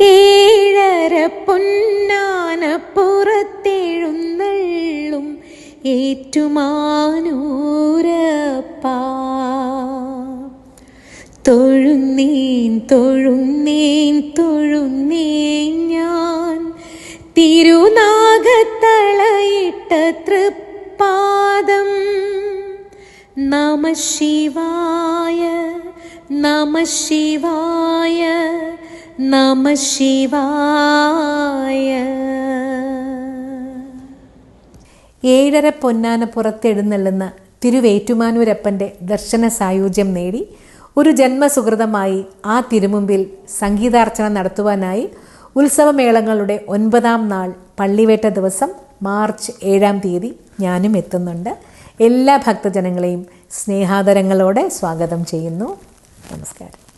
ഏഴര പൊന്നാന പുറത്തെഴുന്നള്ളും ഏറ്റുമാനൂരപ്പാ. തൊഴുന്നേൻ തൊഴുന്നേൻ തൊഴുന്നേൻ ഞാൻ തിരുനാഗത്തളയിട്ട തൃപ്പാദം. നമ ശിവായ നമ ശിവായ നമ ശിവായ ഏഴര പൊന്നാന പുറത്തെഴുന്നള്ളുന്ന തിരുവേറ്റുമാനൂരപ്പന്റെ ദർശന സായുജ്യം നേടി ഒരു ജന്മസുഹൃതമായി ആ തിരുമുമ്പിൽ സംഗീതാർച്ചന നടത്തുവാനായി ഉത്സവമേളങ്ങളുടെ ഒൻപതാം നാൾ പള്ളിവേട്ട ദിവസം മാർച്ച് ഏഴാം തീയതി ഞാനും എത്തുന്നുണ്ട്. എല്ലാ ഭക്തജനങ്ങളെയും സ്നേഹാദരങ്ങളോടെ സ്വാഗതം ചെയ്യുന്നു. നമസ്കാരം.